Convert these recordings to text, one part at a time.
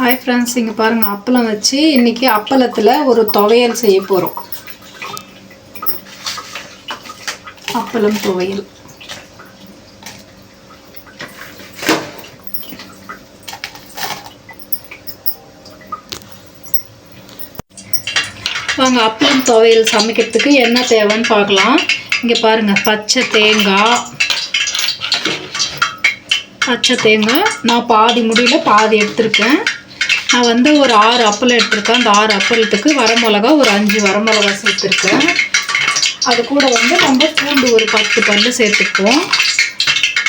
Hi friends இங்கே பாருங்கள் அப்பளம் வச்சு இன்றைக்கி அப்பளத்தில் ஒரு துவையல் செய்ய போகிறோம் அப்பளம் துவையல். வாங்க அப்பளம் துவையல் சமைக்கிறதுக்கு என்ன தேவைன்னு பார்க்கலாம். இங்கே பாருங்கள் பச்சை தேங்காய். பச்சை தேங்காய். நான் பாதி முடியல பாதி எடுத்திருக்கேன். நான் வந்து ஒரு ஆறு அப்பளம் எடுத்திருக்கேன். அந்த ஆறு அப்பளத்துக்கு வரமிளகா ஒரு அஞ்சு வரமிளகா சேர்த்துருக்கேன். அது கூட வந்து நம்ம பூண்டு ஒரு பத்து பல் சேர்த்துக்குவோம்.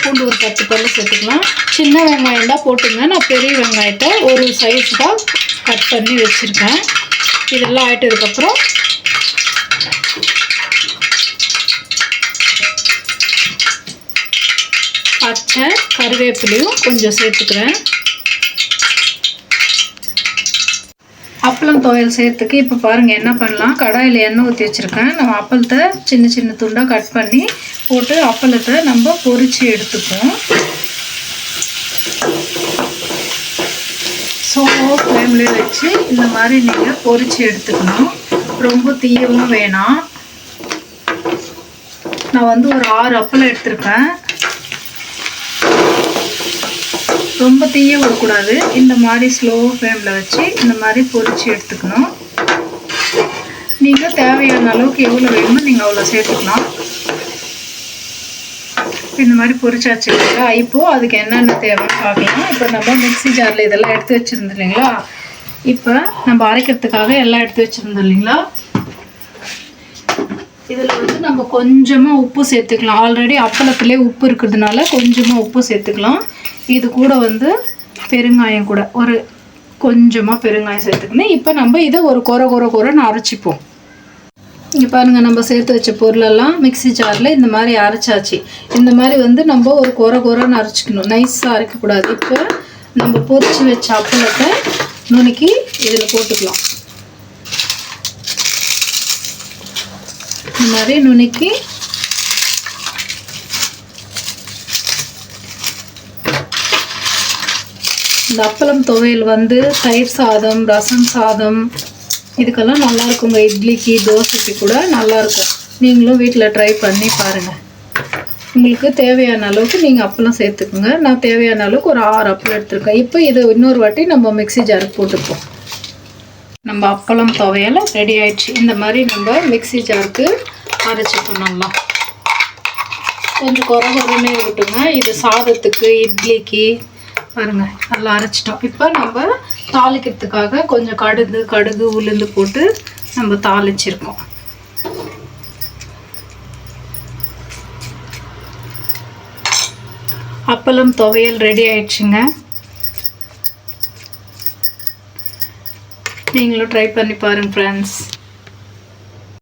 பூண்டு ஒரு பத்து பல்லு சேர்த்துக்கலாம். சின்ன வெங்காயம் தான் போட்டுங்க. நான் பெரிய வெங்காயத்தை ஒரு சைஸ் தான் கட் பண்ணி வச்சுருக்கேன். இதெல்லாம் ஆயிட்டதுக்கப்புறம் பச்சை கருவேப்பிலையும் கொஞ்சம் சேர்த்துக்கிறேன். அப்பளம் துவையல் செய்கிறதுக்கு இப்போ பாருங்கள் என்ன பண்ணலாம்? கடாயில் எண்ணெய் ஊற்றி வச்சுருக்கேன். நம்ம அப்பளத்தை சின்ன சின்ன துண்டாக கட் பண்ணி போட்டு அப்பளத்தை நம்ம பொரித்து எடுத்துப்போம். ஸோ ஃப்ளேம்லேயே வச்சு இந்த மாதிரி நீங்கள் பொரித்து எடுத்துக்கணும். ரொம்ப தீயவும் வேணாம். நான் வந்து ஒரு ஆறு அப்பளம் எடுத்திருக்கேன். ரொம்ப தீய விடக்கூடாது. இந்த மாதிரி ஸ்லோ ஃப்ளேமில் வச்சு இந்த மாதிரி பொறிச்சு எடுத்துக்கணும். நீங்கள் தேவையான அளவுக்கு எவ்வளோ வேணுமோ நீங்கள் அவ்வளோ சேர்த்துக்கலாம். இந்த மாதிரி பொறிச்சாச்சு இல்லைங்களா இப்போது அதுக்கு என்னென்ன தேவைன்னு பார்க்கலாம். இப்போ நம்ம மிக்சி ஜாரில் இதெல்லாம் எடுத்து வச்சுருந்தோம் இல்லைங்களா? இப்போ நம்ம அரைக்கிறதுக்காக எல்லாம் எடுத்து வச்சுருந்தோம் இல்லைங்களா? இதில் வந்து நம்ம கொஞ்சமாக உப்பு சேர்த்துக்கலாம். ஆல்ரெடி அப்பளத்துலேயே உப்பு இருக்கிறதுனால கொஞ்சமாக உப்பு சேர்த்துக்கலாம். இது கூட வந்து பெருங்காயம் கூட. ஒரு கொஞ்சமாக பெருங்காயம் சேர்த்துக்கணும் இப்போ நம்ம இதை ஒரு கொர கொர கொரன்னு அரைச்சிப்போம். இங்கே பாருங்கள் நம்ம சேர்த்து வச்ச பொருளெல்லாம் மிக்ஸி ஜாரில் இந்த மாதிரி அரைச்சாச்சு. இந்த மாதிரி வந்து நம்ம ஒரு கொர குறைன்னு அரைச்சிக்கணும். நைஸாக அரைக்கக்கூடாது. இப்போ நம்ம பொறிச்சு வச்ச அப்பளத்தை நுணுக்கி இதில் போட்டுக்கலாம். இந்த மாதிரி நுணுக்கி இந்த அப்பளம் துவையல் வந்து தயிர் சாதம் ரசம் சாதம் இதுக்கெல்லாம் நல்லா இருக்குங்க. இட்லிக்கு தோசைக்கு கூட நல்லா இருக்கும். நீங்களும் வீட்டில் ட்ரை பண்ணி பாருங்கள் உங்களுக்கு தேவையான அளவுக்கு நீங்கள் அப்பளம் சேர்த்துக்குங்க. நான் தேவையான அளவுக்கு ஒரு ஆறு அப்பளம் எடுத்துருக்கேன். இப்போ இது இன்னொரு வாட்டி நம்ம மிக்ஸி ஜாருக்கு போட்டுப்போம். நம்ம அப்பளம் துவையல் ரெடி ஆயிடுச்சு. இந்த மாதிரி நம்ம மிக்ஸி ஜாருக்கு அரைச்சிப்போம் நல்லா கொஞ்சம் குறை குறைனே இருக்கட்டுங்க இது சாதத்துக்கு இட்லிக்கு பாருங்க நல்லா அரைச்சிட்டோம். இப்போ நம்ம தாளிக்கிறதுக்காக கொஞ்சம் கடுகு கடுகு உளுந்து போட்டு நம்ம தாளிச்சிருக்கோம். அப்பளம் துவையல் ரெடி ஆயிடுச்சுங்க. நீங்களும் ட்ரை பண்ணி பாருங்க ஃப்ரெண்ட்ஸ்